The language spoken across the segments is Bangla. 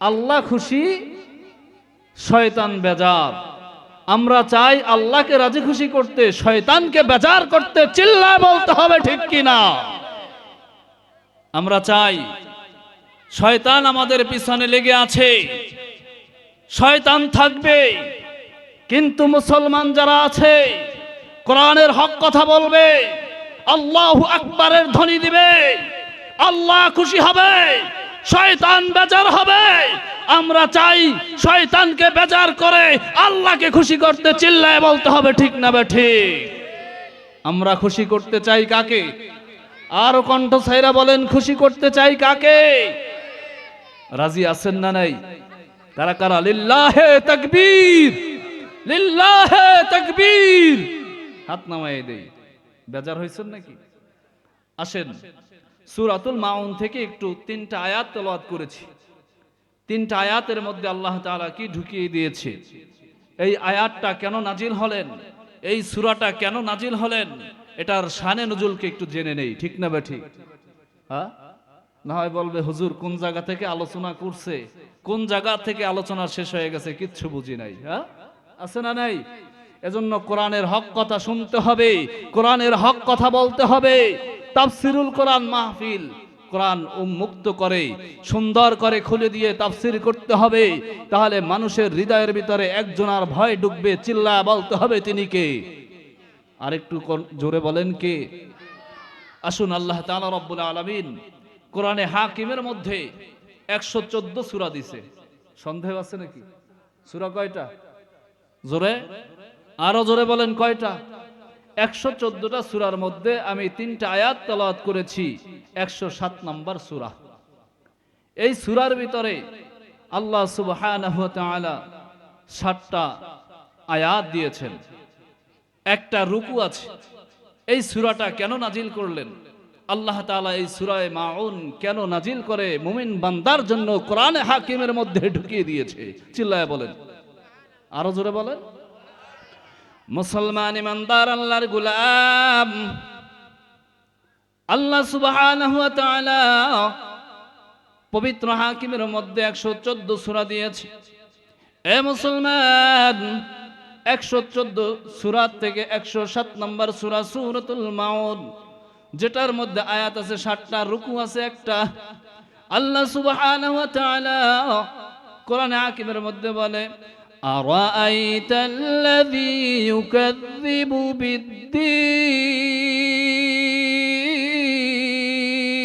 আল্লাহ খুশি, শয়তান বেজার। আমরা চাই আল্লাহকে রাজি খুশি করতে, শয়তানকে বেজার করতে চিল্লায় বলতে হবে ঠিক কিনা? আমরা চাই শয়তান আমাদের পিছনে লেগে আছে। শয়তান থাকবে, কিন্তু মুসলমান যারা আছে, কোরআনের হক কথা বলবে, আল্লাহ আকবরের ধ্বনি দিবে, আল্লাহ খুশি হবে। শয়তান বেজার হবে। আমরা চাই শয়তানকে বেজার করে আল্লাহকে খুশি করতে চিল্লায় বলতে হবে, ঠিক না ঠিক? আমরা খুশি করতে চাই কাকে? আরও কণ্ঠ সাইরা বলেন, খুশি করতে চাই কাকে? রাজি আছেন না নাই? কারা কারা? লিল্লাহে তাকবীর লিল্লাহে তাকবীর। হাত নামাই দেই। বেজার হয়েছেন নাকি? আসেন। সূরাতুল মাউন থেকে একটু তিনটা আয়াত তেলাওয়াত করেছি। তিনটা আয়াতের মধ্যে আল্লাহ তাআলা কি ঢুকিয়ে দিয়েছে? এই আয়াতটা কেন নাজিল হলেন? এই সূরাটা কেন নাজিল হলেন? এটার শানে নজুলকে একটু জেনে নেই, ঠিক না বে ঠিক? হ্যাঁ? না হয় বলবে, হুজুর, কোন জায়গা থেকে আলোচনা করছে? কোন জায়গা থেকে আলোচনা শেষ হয়ে গেছে? কিচ্ছু বুঝি নাই। হ্যাঁ? আছে না নাই? এজন্য কোরআনের হক কথা শুনতে হবে, কোরআনের হক কথা বলতে হবে। তাফসিরুল কোরআন মাহফিল কোরআন উন্মুক্ত করে, সুন্দর করে খুলে দিয়ে তাফসির করতে হবে, তাহলে মানুষের হৃদয়ের ভিতরে একজনার ভয় ঢুকবে চিল্লা বলতে হবে তিনি কে? আরেকটু জোরে বলেন কে? আসুন আল্লাহ তাআলা রব্বুল আলামিন কোরআনে হাকিমের মধ্যে একশো চোদ্দ সুরা দিছে। সন্দেহ আছে নাকি? সুরা কয়টা? জোরে? আরও জোরে বলেন কয়টা? একশো চোদ্দটা সুরার মধ্যে আমি তিনটা আয়াত তেলাওয়াত করেছি, একশো সাত নম্বর সুরা। এই সুরার ভিতরে আল্লাহ তাআলা সাতটা আয়াত দিয়েছেন। একটা রুকু আছে। এই সুরাটা কেন নাজিল করলেন? আল্লাহ তাআলা এই সুরায় মাউন কেন নাজিল করে মুমিন বান্দার জন্য কোরআনে হাকিমের মধ্যে ঢুকিয়ে দিয়েছে? চিল্লায় বলেন। আরও জোরে বলেন। মুসলমান ইমানদার, আল্লাহর গুলাম। আল্লাহ তাআলা পবিত্র হাকিমের মধ্যে একশো চোদ্দ সুরা দিয়েছে। এ মুসলমান, একশো চোদ্দ সুরাত থেকে একশো সাত নম্বর সুরা সুরতুল মাউন যেটার মধ্যে আয়াত আছে ষাটটা রুকু আছে একটা। আল্লাহ তাআলা কোরআনে হাকিমের মধ্যে বলে أرأيت الذي يكذب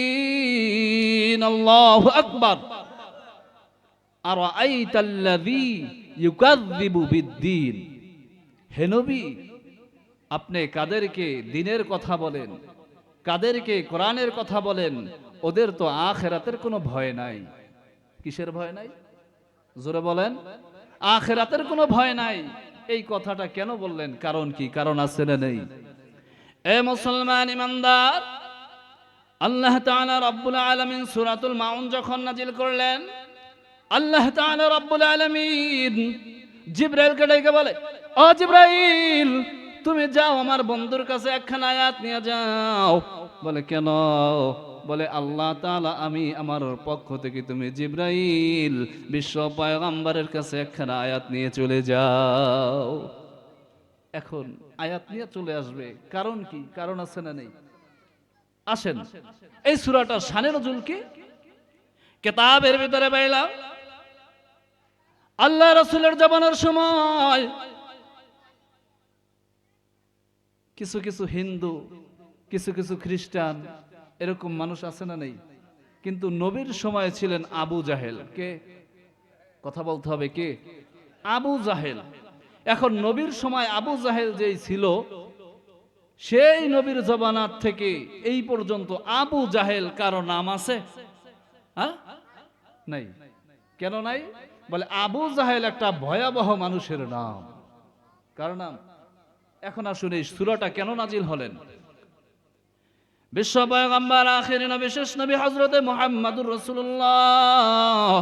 بالدين الله أكبر أرأيت الذي يكذب بالدين হে নবী আপনি কাদেরকে দিনের কথা বলেন কাদেরকে কোরআনের কথা বলেন ওদের তো আখেরাতের কোনো ভয় নাই কিসের ভয় নাই জোরে বলেন আখেরাতের কোনো ভয় নাই। এই কথাটা কেন বললেন? কারণ কি? কারণ আছে না নেই? এ মুসলমান ইমানদার, আল্লাহ তাআলা রব্বুল আলামিন সূরাতুল মাউন যখন নাজিল করলেন, আল্লাহ তাআলা রব্বুল আলামিন জিব্রাইলকে ডেকে বলে, ও জিব্রাইল, তুমি যাও আমার বন্ধুর কাছে একখানা আয়াত নিয়ে যাও। বলে, কেন? বলে, আল্লাহ তাআলা, আমি আমার পক্ষ থেকে তুমি জিব্রাইল, বিশ্ব পয়গম্বরের কাছে একখানা আয়াত নিয়ে চলে যাও। এখন আয়াত নিয়ে চলে আসবে। কারণ কি? কারণ আছে না নেই? আসেন। এই সুরাটা শানের নজুল কি? কেতাবের ভিতরে পাইলাম। আল্লাহ রসুলের জবানের সময় কিছু কিছু হিন্দু, কিছু কিছু খ্রিস্টান এরকম মানুষ আছে না নেই? কিন্তু নবীর সময় ছিলেন আবু জাহেল। কে? কথা বলতে হবে কে? আবু জাহেল। এখন নবীর সময় আবু জাহেল যেই ছিল, সেই নবীর জবানার থেকে এই পর্যন্ত আবু জাহেল কারও নাম আছে? হ্যাঁ নাই। কেন নাই? বলে আবু জাহেল একটা ভয়াবহ মানুষের নাম। কার নাম? এখন আসুন এই সুরাটা কেন নাজিল হলেন? বিশ্ব পয়গম্বর আখির নবী, শেষ নবী হযরতে মুহাম্মদুর রাসূলুল্লাহ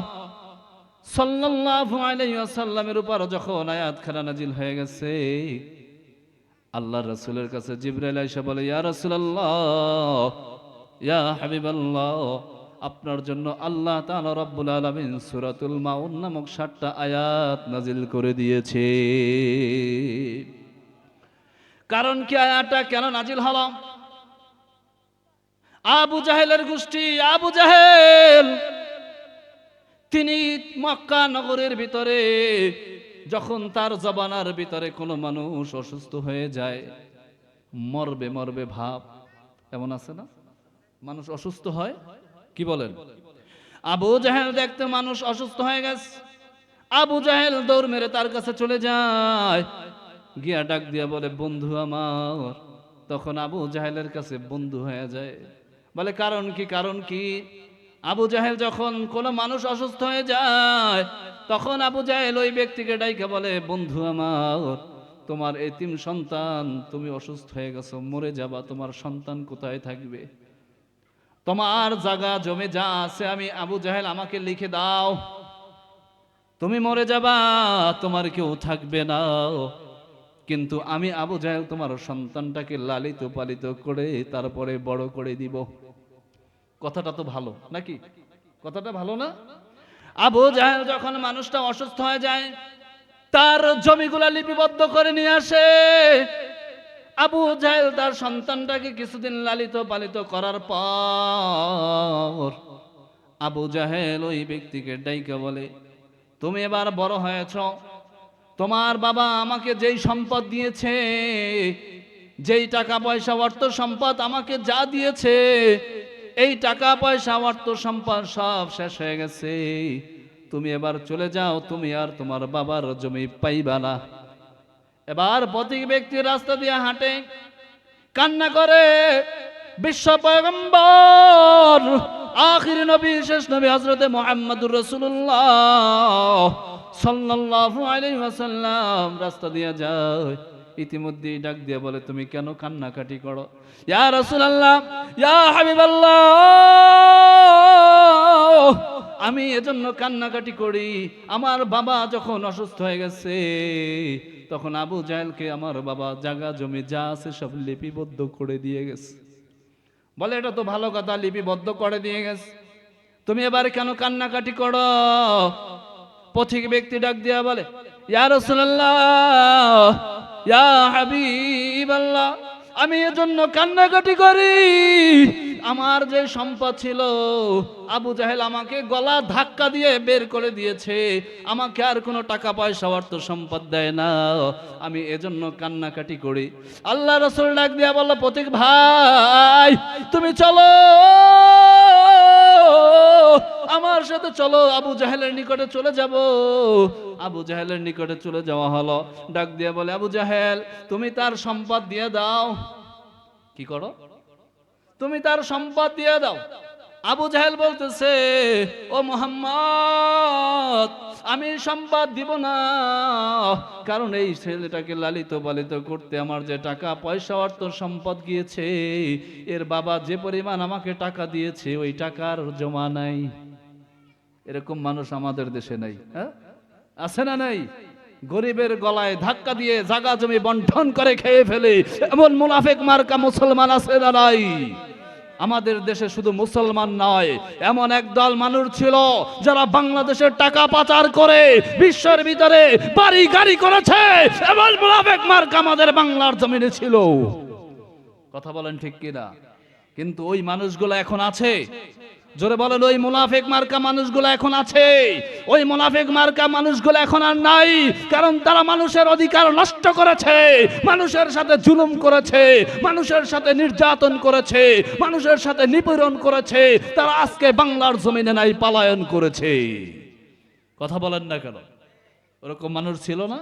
সাল্লাল্লাহু আলাইহি ওয়াসাল্লামের উপর যখন আয়াতখানা নাজিল হয়ে গেছে আল্লাহ রাসূলের কাছে জিবরাইল আয়েশা বলে, ইয়া রাসূলুল্লাহ, ইয়া হাবিবাল্লাহ, আপনার জন্য আল্লাহ তাআলা রব্বুল আলামিন সূরাতুল মাউন নামক সাতটা আয়াত নাজিল করে দিয়েছে। কারণ কি আয়াতটা কেন নাজিল হলো? আবু জাহেলের গোষ্ঠী, আবু জাহেল। তিনি মক্কা নগরের ভিতরে, যখন তার জবানার ভিতরে কোনো মানুষ অসুস্থ হয়ে যায়, মরবে মরবে ভাব। এমন আছে না? মানুষ অসুস্থ হয়? কি বলেন? আবু জাহেল দেখতে মানুষ অসুস্থ হয়ে গেছে। আবু জাহেল দৌড় মেরে তার কাছে চলে যায়। গিয়া ডাক দিয়া বলে, বন্ধু আমার। তখন আবু জাহেলের কাছে বন্ধু হয়ে যায়। বলে, কারণ কি কারণ কি? আবু জাহেল যখন কোনো মানুষ অসুস্থ হয়ে যায়, তখন আবু জাহেল ওই ব্যক্তিকে ডাইকে বলে, বন্ধু আমার, তোমার এতিম সন্তান, তুমি অসুস্থ হয়ে গেছো, মরে যাবা, তোমার সন্তান কোথায় থাকবে? তোমার জায়গা জমে যা আছে, আমি আবু জাহেল আমাকে লিখে দাও। তুমি মরে যাবা, তোমার কেউ থাকবে না। কিন্তু আমি আবু জাহেল তোমার সন্তানটাকে লালিত পালিত করে, তারপরে বড় করে দিব। কথাটা তো ভালো, নাকি? কথাটা ভালো না? আবু জাহেল যখন মানুষটা অসুস্থ হয়ে যায়, তার জমিগুলা লিপিবদ্ধ করে নিয়ে আসে। আবু জাহেল তার সন্তানটাকে কিছুদিন লালিত পালিত করার পর আবু জাহেল ওই ব্যক্তিকে ডাইকে বলে, তুমি এবার বড় হয়েছ। তোমার বাবা আমাকে যেই সম্পদ দিয়েছে, যেই টাকা পয়সা অর্থ সম্পদ আমাকে যা দিয়েছে এই টাকা পয়সা অর্থ সম্পদ সব শেষ হয়ে গেছে। তুমি এবার চলে যাও, তুমি আর তোমার বাবার জমি পাইবা না। এবার প্রতি ব্যক্তি রাস্তা দিয়ে হাঁটে, কান্না করে, বিশ্ব পয়গম্বর, আখির নবী, শেষ নবী হজরতে মোহাম্মদুর রসুল্লাহ আলাইহি ওয়াসাল্লাম রাস্তা দিয়ে যায়। ইতিমধ্যে ডাক দিয়ে বলে, তুমি কেন কান্নাকাটি করো? ইয়া রাসূলুল্লাহ, ইয়া হাবিবাল্লাহ, আমি এজন্য কান্নাকাটি করি। আমার বাবা যখন অসুস্থ হয়ে গেছে, তখন আবু জাহেলকে আমার বাবা জায়গা জমি যা আছে সব লিপিবদ্ধ করে দিয়ে গেছে। বলে, এটা তো ভালো কথা, লিপিবদ্ধ করে দিয়ে গেছে। তুমি এবার কেন কান্নাকাটি করো? পথিক ব্যক্তি ডাক দিয়া বলে, ইয়া রাসূলুল্লাহ আমি এজন্য কান্নাকাটি করি। আমার যে সম্পদ ছিল, আবু জাহেল আমাকে গলা ধাক্কা দিয়ে বের করে দিয়েছে। আমাকে আর কোনো টাকা পয়সা অর্থ সম্পদ দেয় না। আমি এজন্য কান্নাকাটি করি। আল্লাহ রসুল ডাক দিয়া বলল প্রতীক ভাই, তুমি চলো। আমার সাথে চলো, আবু জাহেলের নিকটে চলে যাব। আবু জাহেলের নিকটে চলে যাওয়া হলো। ডাক দিয়ে বলে, আবু জাহেল, তুমি তার সম্পদ দিয়ে দাও। কি করো? তুমি তার সম্পদ দিয়ে দাও। আবু জাহেল বলতেছে, ও মোহাম্মদ আমি সম্পদ দিব না। কারণ এই ছেলেটাকে লালিত পালিত করতে আমার যে টাকা পয়সা, অর্থ, সম্পদ গিয়েছে, এর বাবা যে পরিমাণ আমাকে টাকা দিয়েছে, ওই টাকার জমা নাই। এরকম মানুষ আমাদের দেশে নাই হ্যাঁ? আছে না নাই? গরিবের গলায় ধাক্কা দিয়ে জাগা জমি বন্টন করে খেয়ে ফেলে। এমন মুনাফেক মার্কা মুসলমান আছে না নাই? আমাদের দেশে শুধু মুসলমান নয়, এমন একদল মানুষ ছিল যারা বাংলাদেশের টাকা পাচার করে বিশ্বের ভিতরে বাড়ি গাড়ি করেছে, এমন মোলাবেক মার্ক আমাদের বাংলার জমিনে ছিল। কথা বলেন ঠিক কিনা? কিন্তু ওই মানুষগুলো এখন আছে। জোরে বলেন, ওই মুনাফেক মার্কা মানুষগুলো এখন আছে। ওই মুনাফেক মার্কা মানুষগুলো এখন আর নাই, কারণ তারা মানুষের অধিকার নষ্ট করেছে, মানুষের সাথে জুলুম করেছে, মানুষের সাথে নির্যাতন করেছে, মানুষের সাথে নিপীড়ন করেছে, তারা আজকে বাংলার জমিনে নাই, পালায়ন করেছে। কথা বলেন না কেন? ওরকম মানুষ ছিল না,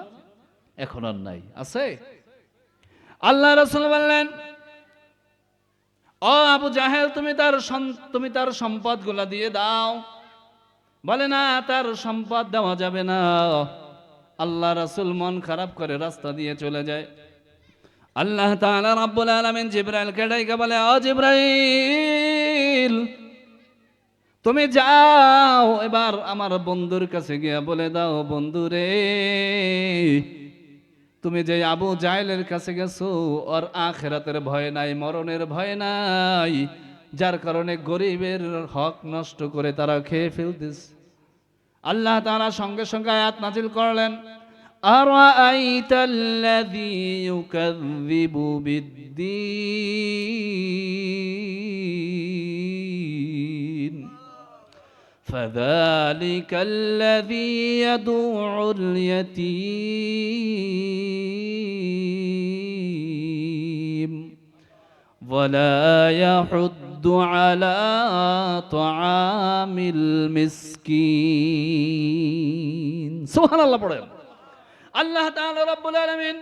এখন আর নাই। আছে? আল্লাহ রসুল বললেন ও আবু জাহেল, তুমি তার তুমি তার সম্পদগুলা দিয়ে দাও। বলে, না, তার সম্পদ দেওয়া যাবে না। আল্লাহ রাসূল মন খারাপ করে রাস্তা দিয়ে চলে যায়। আল্লাহ তাআলা রাব্বুল আলামিন জিব্রাইলকে ডাইকা বলে ও জিব্রাইল, তুমি যাও, এবার আমার বন্ধুর কাছে গিয়া বলে দাও, বন্ধুরে তুমি যে আবু জাহেলের কাছে গেছো, ওর আখেরাতের ভয় নাই, মরণের ভয় নাই। যার কারণে গরিবের হক নষ্ট করে তারা খেয়ে ফেলতেছে। আল্লাহ তারা সঙ্গে সঙ্গে আয়াত নাজিল করলেন আর فذلك الذي يدوع اليتيم ولا يحض على طعام المسكين سبحان الله পড়েন আল্লাহ তাআলা রব্বুল আলামিন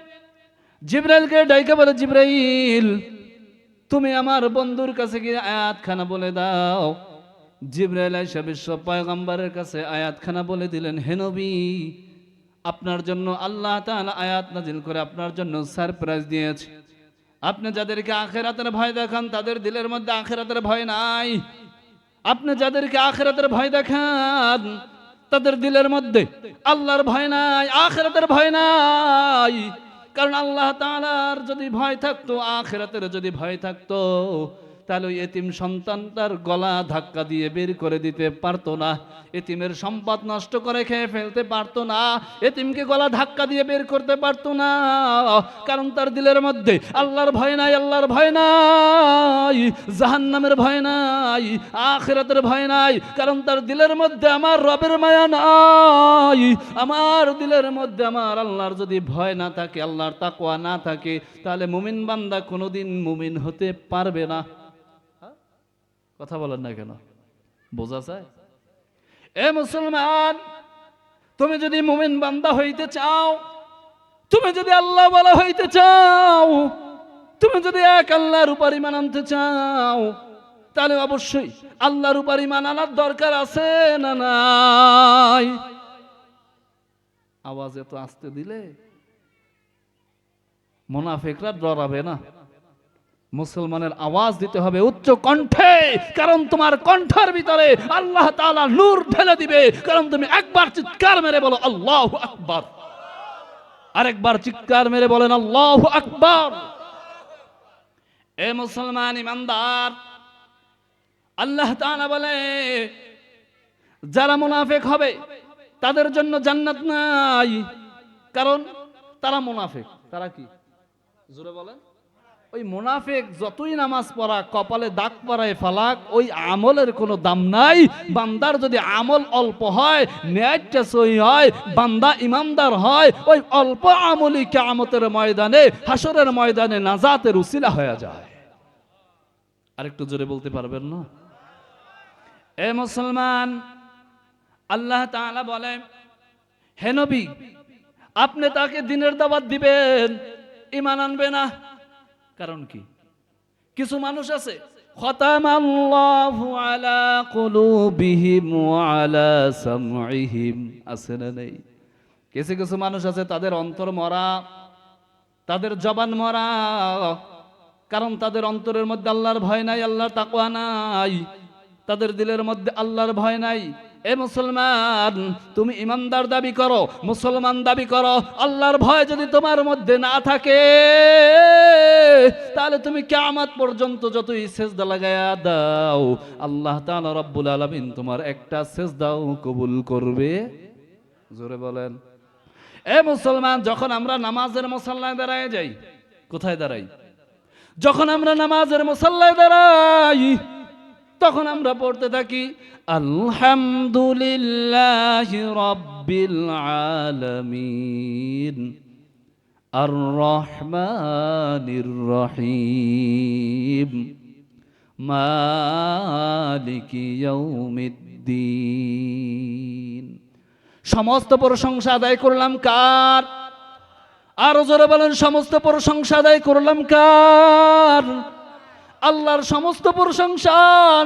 জিব্রাইলকে ডাইকে বলে জিব্রাইল তুমি আমার বন্ধুর কাছে গিয়ে আয়াতখানা বলে দাও জিব্রাইল আইসা বিশ্ব পয়গম্বরের কাছে আয়াতখানা বলে দিলেন, হে নবী, আপনার জন্য আল্লাহ তাআলা আয়াত নাজিল করে আপনার জন্য সারপ্রাইজ দিয়েছে। আপনি যাদেরকে আখেরাতের ভয় দেখান, তাদের দিলের মধ্যে আখেরাতের ভয় নাই। আপনি যাদেরকে আখেরাতের ভয় দেখান, তাদের দিলের মধ্যে আল্লাহর ভয় নাই, আখেরাতের ভয় নাই। কারণ আল্লাহ তাআলার যদি ভয় থাকতো, আখেরাতের যদি ভয় থাকতো তাহলে ওই এতিম সন্তানটার গলা ধাক্কা দিয়ে বের করে দিতে পারতো না। এতিমের সম্পদ নষ্ট করে খেয়ে ফেলতে পারতো না। এতিমকে গলা ধাক্কা দিয়ে বের করতে পারতো না। কারণ তার দিলের মধ্যে আল্লাহর ভয় নাই, আল্লাহর ভয় নাই, জাহান্নামের ভয় নাই, আখেরাতের ভয় নাই। কারণ তার দিলের মধ্যে আমার রবের মায়া নাই। আমার দিলের মধ্যে আমার আল্লাহর যদি ভয় না থাকে, আল্লাহর তাকোয়া না থাকে, তাহলে মুমিন বান্দা কোনোদিন মুমিন হতে পারবে না? কথা বলেন না কেন? বোঝা যায়? এ মুসলমান, তুমি যদি মুমিন বান্দা হইতে চাও, তুমি যদি আল্লাহ বলা হইতে চাও, তুমি যদি এক আল্লাহর উপর ইমান আনতে চাও, তাহলে অবশ্যই আল্লাহর উপর ইমান আনার দরকার আছে না নাই? আওয়াজ এত আসতে দিলে। মোনাফেকরা ডরাবে না। মুসলমানের আওয়াজ দিতে হবে উচ্চ কণ্ঠে, কারণ তোমার কণ্ঠের ভিতরে আল্লাহ তাআলা নূর ঢেলে দিবে। কারণ তুমি একবার চিৎকার মেরে বলো, আল্লাহ আকবার। আরেকবার চিৎকার মেরে বলেন, আল্লাহ আকবার। এ মুসলমান ইমানদার, আল্লাহ তাআলা বলে, যারা মুনাফেক হবে, তাদের জন্য জান্নাত নাই। কারণ তারা মুনাফেক। তারা কি? জোরে বলেন। ওই মুনাফেক যতই নামাজ পড়া, কপালে দাগ পরায় ফালাক, ওই আমলের কোনো দাম নাই। বান্দার যদি আমল অল্প হয়, ন্যায়টা সই হয়, বান্দা ইমানদার হয়, ওই অল্প আমলই কেয়ামতের ময়দানে হাসরের ময়দানে নাজাতের উসিলা হয়ে যায়। আরেকটু জোরে বলতে পারবেন না? এ মুসলমান, আল্লাহ তাআলা বলে হে নবী, আপনি তাকে দিনের দাবাত দিবেন ইমান আনবে না। কারণ কি? কিছু মানুষ আছে কুলুবিহিম ওয়া আলা আছে না নেই? কিছু কিছু মানুষ আছে, তাদের অন্তর মরা, তাদের জবান মরা, কারণ তাদের অন্তরের মধ্যে আল্লাহর ভয় নাই, আল্লাহর তাকওয়া নাই, তাদের দিলের মধ্যে আল্লাহর ভয় নাই। এ মুসলমান, তুমি ইমানদার দাবি করো, মুসলমান দাবি করো, আল্লাহর ভয় যদি তোমার মধ্যে না থাকে, তাহলে তুমি কিয়ামত পর্যন্ত যতই সেজদা লাগায়া দাও, আল্লাহ তাআলা রব্বুল আলামিন তোমার একটা সেজদাও কবুল করবে। জোরে বলেন। এ মুসলমান, যখন আমরা নামাজের মুসল্লায় দাঁড়ায় যাই, কোথায় দাঁড়াই? যখন আমরা নামাজের মুসল্লায় দাঁড়াই তখন আমরা পড়তে থাকি, আলহামদুলিল্লাহ রব্বিল আলামিন আর রহমানির রহিম, মালিকি ইয়াউমিদ্দিন। সমস্ত প্রশংসা আদায় করলাম কার? আরও জোরে বলেন, সমস্ত প্রশংসা আদায় করলাম কার? আল্লাহর সমস্ত প্রশংসা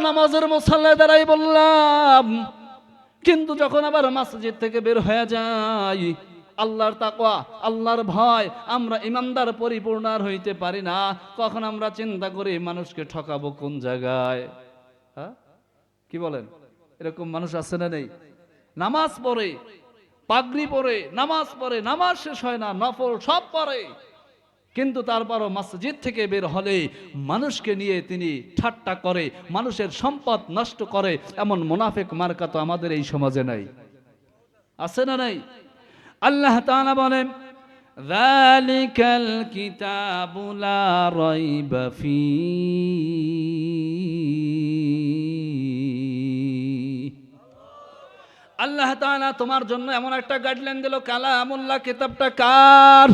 নামাজের মশাল্লায় দ্বারাই বললাম। কিন্তু যখন আবার মসজিদ থেকে বের হয়ে যাই, আল্লাহর তাকওয়া, আল্লাহর ভয়, আমরা ইমানদার পরিপূর্ণ আর হইতে পারি না। কখন আমরা চিন্তা করি, মানুষকে ঠকাবো কোন জায়গায়? হ্যাঁ? কি বলেন? এরকম মানুষ আছে না নেই? নামাজ পড়ে, পাগড়ি পরে নামাজ পড়ে, নামাজ শেষ হয় না, নফল সব পড়ে। কিন্তু তারপরও মসজিদ থেকে বের হলে মানুষকে নিয়ে তিনি ঠাট্টা করে মানুষের সম্পদ নষ্ট করে এমন মুনাফেক মার্কা তো আমাদের এই সমাজে নাই আছে না নাই আল্লাহ তাআলা বলেন ذلك الكتاب لا ريب فيه আল্লাহ তাআলা তোমার জন্য এমন একটা গাইডলাইন দিল কালামুল্লাহ কিতাবটা কার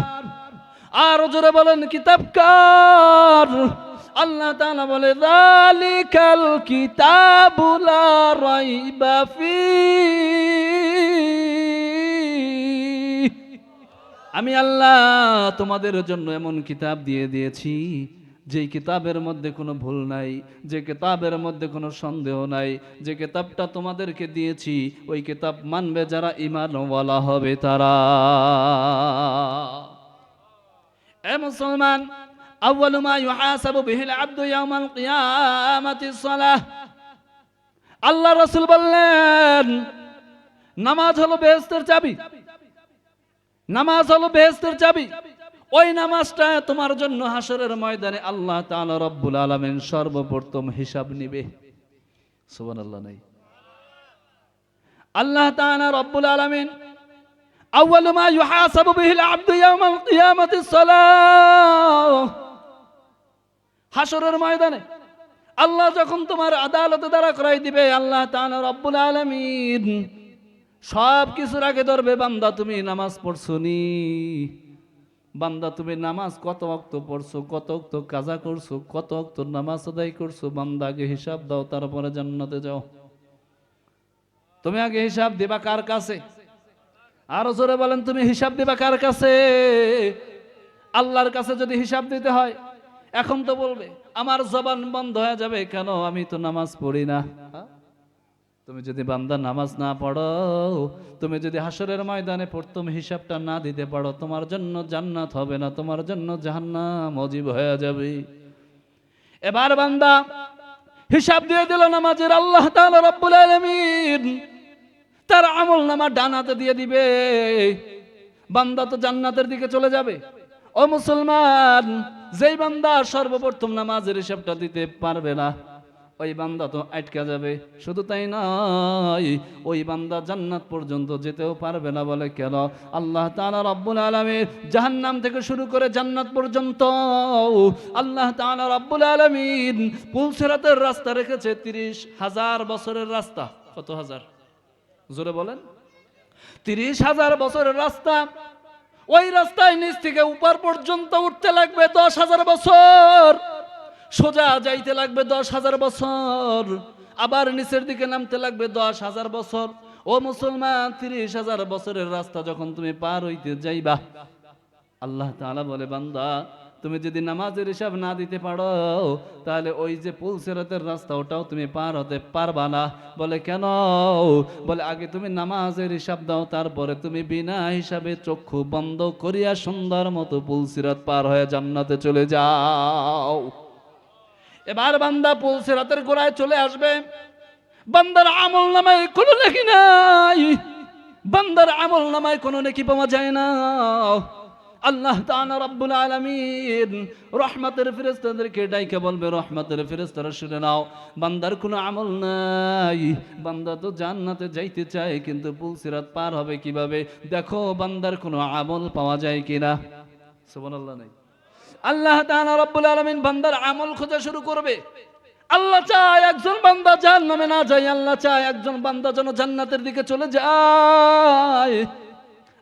আর জোরে বলেন কিতাব কার আল্লাহ তাআলা বলে, যালিকাল কিতাবু লা রাইবা ফীহ আমি আল্লাহ তোমাদের জন্য এমন কিতাব দিয়ে দিয়েছি যে কিতাবের মধ্যে কোনো ভুল নাই, যে কিতাবের মধ্যে কোনো সন্দেহ নাই, যে কিতাবটা তোমাদেরকে দিয়েছি, ওই কিতাব মানবে যারা ইমানওয়ালা হবে তারা। এ মুসলমান, আউয়ালু মা ইউহাসাবু আল্লাহ রাসূল বললেন, নামাজ হলো বেহেশতের চাবি। নামাজ হলো বেহেস্তের চাবি। ওই নামাজটা তোমার জন্য হাসরের ময়দানে আল্লাহ তাআলা রব্বুল আলামিন সর্বপ্রথম হিসাব নিবে। সুবহানাল্লাহ, নাই। আল্লাহ তাআলা রব্বুল আলামিন আউয়ালু মা ইউহাসাবু বিহিল আবদু ইয়াউমাল কিয়ামাতি সালাহ। হাসরের ময়দানে আল্লাহ যখন তোমার আদালতে দ্বারা করাই দিবে, আল্লাহ তাআলা রব্বুল আলামিন সব কিছুর আগে ধরবে, বান্দা তুমি নামাজ পড়ছো নি বান্দা তুমি নামাজ কত অক্ত পড়ছো, কত অক্ত কাজা করছ, কত অক্ত নামাজ আদায় করছ, বান্দা আগে হিসাব দাও, তারপরে জান্নাতে যাও। তুমি আগে হিসাব দিবা কার কাছে? আরও জোরে বলেন, তুমি হিসাব দিবা কার কাছে? আল্লাহর কাছে যদি হিসাব দিতে হয়, এখন তো বলবে, আমার জবান বন্ধ হয়ে যাবে কেন? আমি তো নামাজ পড়ি না? তুমি যদি বান্দা নামাজ না পড়ো, তুমি যদি হাসরের ময়দানে প্রথম হিসাবটা না দিতে পারো, তোমার জন্য জান্নাত হবে না, তোমার জন্য জাহান্নাম অজীব হয়ে যাবে। এবার বান্দা হিসাব দিয়ে দিল নামাজের আল্লাহ তাআলা রব্বুল আলামিন তার আমল নামা ডানাতে দিয়ে দিবে। বান্দা তো জান্নাতের দিকে চলে যাবে। ও মুসলমান, যেই বান্দা সর্বপ্রথম নামাজের হিসাবটা দিতে পারবে না, ওই বান্দা তো আটকে যাবে। শুধু তাই নয়, ওই বান্দা জান্নাত পর্যন্ত যেতেও পারবে না বলে কেন? আল্লাহ তাআলা রব্বুল আলামিন জাহান্নাম থেকে শুরু করে জান্নাত পর্যন্ত আল্লাহ তাআলা রব্বুল আলামিন পুলসিরাতের রাস্তা রেখেছে তিরিশ হাজার বছরের রাস্তা। কত হাজার? জোরে বলেন। তিরিশ হাজার বছরের রাস্তা, ওই রাস্তায় নিচ থেকে উপর পর্যন্ত উঠতে লাগবে দশ হাজার বছর, সোজা যাইতে লাগবে দশ হাজার বছর, আবার নিচের দিকে নামতে লাগবে দশ হাজার বছর। ও মুসলমান, তিরিশ হাজার বছরের রাস্তা যখন তুমি পার হইতে যাইবা, আল্লাহ তাআলা বলে, বান্দা তুমি যদি নামাজের হিসাব না দিতে পারো, তাহলে ওই যে পুলসেরাতের রাস্তা, ওটাও তুমি পার হতে পারবা না। বলে, কেন? বলে, আগে তুমি নামাজের হিসাব দাও, তারপরে তুমি বিনা হিসাবে চক্ষু বন্ধ করিয়া সুন্দর মতো পুলসিরাত পার হয়ে জান্নাতে চলে যাও। এবার বান্দা পুলসিরাতের গোড়ায় চলে আসবে। বান্দার আমল নামায় কোনো লেখি নাই। বান্দার আমল নামায় কোনো নাকি পাওয়া যায় না। আল্লাহ রব্বুল আলামিন রহমতের ফেরেশতাদেরকে ডাইকে বলবে, রহমতের ফেরেশতারা শুনে নাও, বান্দার কোনো আমল নাই, বান্দা তো জান্নাতে যাইতে চায়, কিন্তু পুলসিরাত পার হবে কীভাবে? দেখো বান্দার কোনো আমল পাওয়া যায় কিনা। সুবহানাল্লাহ নাই। আল্লাহ তাআলা রব্বুল আলামিন বান্দার আমল খোঁজা শুরু করবে। আল্লাহ চায় একজন বান্দা জাহান্নামে না যায়, আল্লাহ চায় একজন বান্দা যেন জান্নাতের দিকে চলে যায়।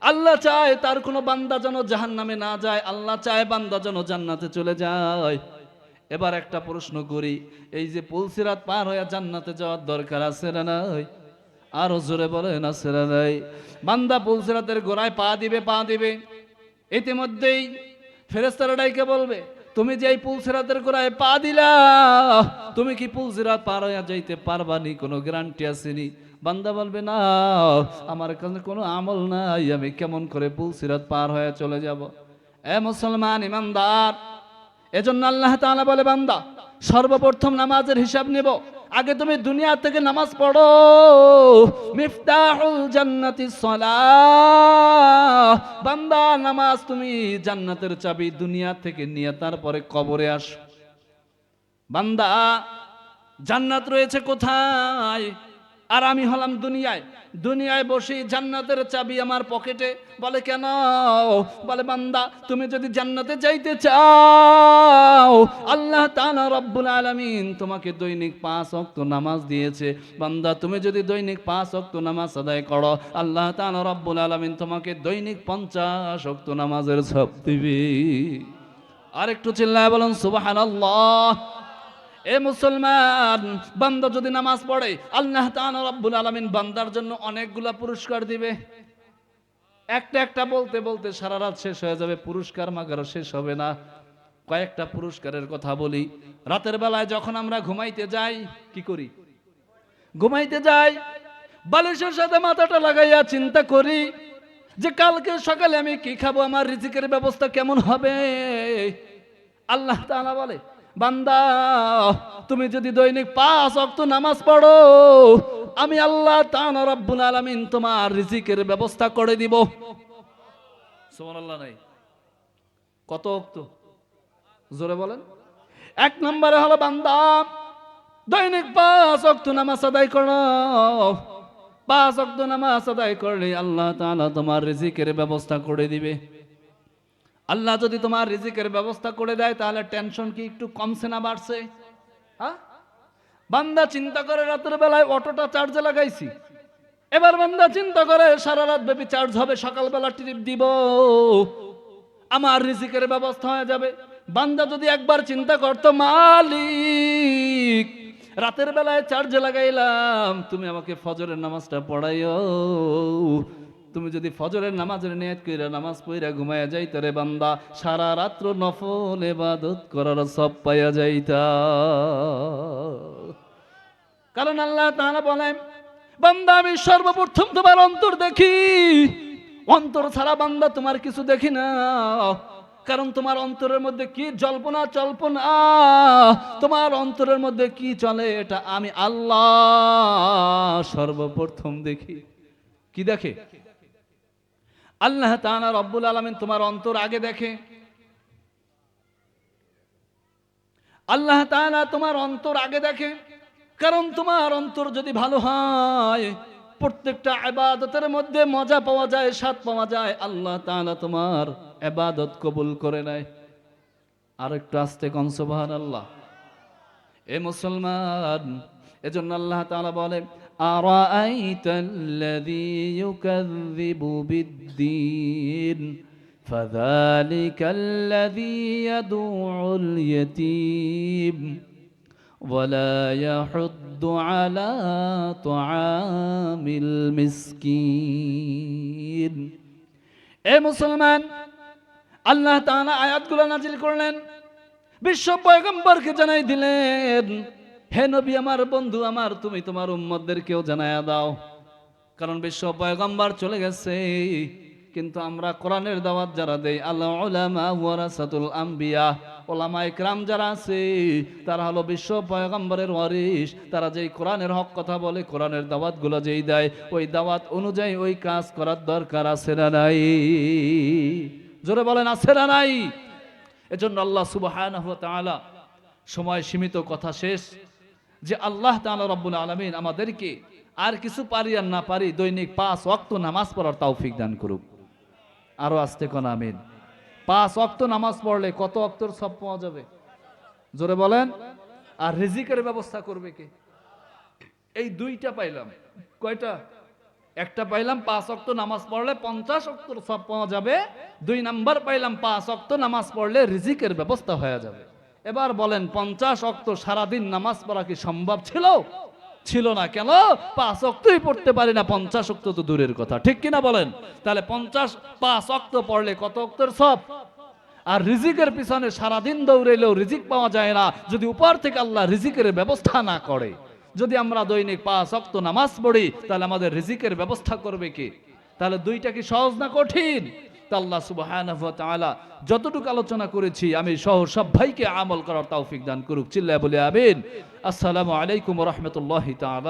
আল্লাহ চায় তার কোনো বান্দা যেন জাহান্নামে না যায়, আল্লাহ চায় বান্দা যেন জান্নাতে চলে যায়। এবার একটা প্রশ্ন করি, এই যে পুলসিরাত পার হয়ে জান্নাতে যাওয়ার দরকার আছে না নাই? আরও জোরে আছে না নাই? বান্দা পুলসিরাতের গোড়ায় পা দিবে পা দিবে। ইতিমধ্যেই ফেরেস্তারা ডাইকে বলবে, তুমি যে এই পুলসিরাতের গোড়ায় পা দিলা, তুমি কি পুলসিরাত পার হইয়া যাইতে পারবানি? কোনো গ্যারান্টি আসেনি? বান্দা বলবে, না, আমার কাছে কোনো আমল নাই, আমি কেমন করে পুলসিরাত পার হয়ে চলে যাব? এ মুসলমান ইমানদার, এজন্য আল্লাহ তাআলা বলে, বান্দা, সর্বপ্রথম নামাজের হিসাব নেব। আগে তুমি দুনিয়া থেকে নামাজ পড়ো। মিফতাহুল জান্নাতি সালাহ। বান্দা, নামাজ তুমি জান্নাতের চাবি দুনিয়া থেকে নিয়ে তারপরে কবরে আসো। বান্দা, জান্নাত রয়েছে কোথায়? আর আমি হলাম দুনিয়ায়। দুনিয়ায় বসে জান্নাতের চাবি আমার পকেটে। বলে, কেন? বলে, বান্দা, তুমি যদি জান্নাতে যাইতে চাও, আল্লাহ তাআলা রব্বুল আলামিন তোমাকে দৈনিক পাঁচ অক্ত নামাজ দিয়েছে। বান্দা, তুমি যদি দৈনিক পাঁচ অক্ত নামাজ আদায় করো, আল্লাহ তাআলা রব্বুল আলামিন তোমাকে দৈনিক পঞ্চাশ অক্ত নামাজের সব দিবে। আর একটু চিল্লায় বলুন, সুবহানাল্লাহ। এ মুসলমান, বান্দা যদি নামাজ পড়ে, আল্লাহ রব্বুল আলামিন বান্দার জন্য অনেকগুলা পুরস্কার দিবে। একটা একটা বলতে বলতে সারা রাত শেষ হয়ে যাবে, পুরস্কার মাগারও শেষ হবে না। কয়েকটা পুরস্কারের কথা বলি। রাতের বেলায় যখন আমরা ঘুমাইতে যাই, কি করি? ঘুমাইতে যাই, বালিশের সাথে মাথাটা লাগাইয়া চিন্তা করি যে কালকে সকালে আমি কি খাব, আমার রিজিকের ব্যবস্থা কেমন হবে? আল্লাহ তাআলা বলে বান্দা, তুমি যদি দৈনিক পাঁচ অক্ত নামাজ পড়ো, আমি আল্লাহ তাআলা রব্বুল আলামিন তোমার রিজিকের ব্যবস্থা করে দিব। নাই। কত অক্ত জোরে বলেন। এক নম্বরে হলো বান্দা, দৈনিক পাঁচ অক্ত নামাজ আদায় করো। পাঁচ অক্ত নামাজ আদায় করলে আল্লাহ তোমার রিজিকের ব্যবস্থা করে দিবে। আল্লাহ যদি তোমার রিজিকের ব্যবস্থা করে দেয়, তাহলে টেনশন কি একটু কমছে না বাড়ছে? হ্যাঁ বান্দা চিন্তা করে রাতের বেলায় অটোটা চার্জে লাগাইছি। এবার বান্দা চিন্তা করে সারা রাত ব্যাপী চার্জ হবে, সকালবেলা ট্রিপ দিব। আমার রিজিকের ব্যবস্থা হয়ে যাবে। বান্দা যদি একবার চিন্তা করতো, মালিক, রাতের বেলায় চার্জে লাগাইলাম, তুমি আমাকে ফজরের নামাজটা পড়াইও। তুমি যদি ফজরের নামাজের নিয়ত কইরা নামাজ পড়া ঘুমায়া যাইতে রে বান্দা, সারা রাত্র নফল ইবাদত করার সব পাইয়া যাইতা। কারণ আল্লাহ তাআলা বলেন, বান্দা আমি সর্বপ্রথম তোমার অন্তর দেখি, অন্তর ছাড়া বান্দা তোমার কিছু দেখি না। কারণ তোমার অন্তরের মধ্যে কি জল্পনা, চল্পনা? তোমার অন্তরের মধ্যে কি চলে এটা আমি আল্লাহ সর্বপ্রথম দেখি। কি দেখে? আল্লাহ তাআলা রব্বুল আলামিন তোমার অন্তর আগে দেখে। আল্লাহ তাআলা তোমার অন্তর আগে দেখে, কারণ তোমার অন্তর যদি ভালো হয়, প্রত্যেকটা ইবাদতের মধ্যে মজা পাওয়া যায়, স্বাদ পাওয়া যায়, আল্লাহ তাআলা তোমার ইবাদত কবুল করে নেয়। আর একটু আস্তে কন, সুবহানাল্লাহ। এ মুসলমান, এজন্য আল্লাহ তাআলা বলে أرأيت الذي يكذب بالدين فذلك الذي يدعو اليتيم ولا يحض على طعام المسكين এ মুসলমান আল্লাহ তাআলা আয়াতগুলো নাজিল করলেন বিশ্ব পয়গম্বরকে জানাই দিলেন হে নবী, আমার বন্ধু, আমার, তুমি তোমার উম্মতদেরকেও জানায়া দাও। কারণ বিশ্ব পয়গম্বর চলে গেছে। কিন্তু আমরা কোরআনের দাওয়াত যারা দেই আল্লাহ উলামা ওয়ারাসাতুল আম্বিয়া ওলামা ইকরাম যারা আছে, তারা হলো বিশ্ব পয়গম্বরের ওয়ারিস তারা যেই কোরআনের হক কথা বলে, কোরআনের দাওয়াতগুলো যেই দেয়, ওই দাওয়াত অনুযায়ী ওই কাজ করার দরকার আছে না নাই? জোরে বলেন, আছে না নাই? এজন্য আল্লাহ সুবহানাহু ওয়া তাআলা সময় সীমিত, কথা শেষ। যে আল্লাহ তাআলা রব্বুল আলামিন আমাদেরকে আর কিছু পারি আর না পারি দৈনিক পাঁচ ওয়াক্ত নামাজ পড়ার তৌফিক দান করুক। আরও আসতে কোন আমিন। পাঁচ ওয়াক্ত নামাজ পড়লে কত অক্তর সব পাওয়া যাবে? জোরে বলেন। আর রিজিকের ব্যবস্থা করবে কে? এই দুইটা পাইলাম। কয়টা? একটা পাইলাম পাঁচ অক্ত নামাজ পড়লে পঞ্চাশ অক্তর সব পাওয়া যাবে। দুই নাম্বার পাইলাম পাঁচ অক্ত নামাজ পড়লে রিজিকের ব্যবস্থা হয়ে যাবে। এবার বলেন, পঞ্চাশ অক্ত সারাদিন নামাজ পড়া কি সম্ভব ছিল? ছিল না কেন? পাঁচ অক্তই পড়তে পারি না, পঞ্চাশ অক্ত তো দূরের কথা। ঠিক কিনা বলেন? তাহলে পঞ্চাশ, পাঁচ অক্ত পড়লে কত অক্তর সব? আর রিজিকের পিছনে সারাদিন দৌড়েলেও রিজিক পাওয়া যায় না, যদি উপর থেকে আল্লাহ রিজিকের ব্যবস্থা না করে। যদি আমরা দৈনিক পাঁচ অক্ত নামাজ পড়ি, তাহলে আমাদের রিজিকের ব্যবস্থা করবে কে? তাহলে দুইটা কি সহজ না কঠিন? আল্লাহ সুবাহ যতটুকু আলোচনা করেছি, আমি সহ সব ভাইকে আমল করার তৌফিক দান করুক। চিল্লা বলে আমিন। আসসালামু আলাইকুম রহমতুল্লাহ তাআলা।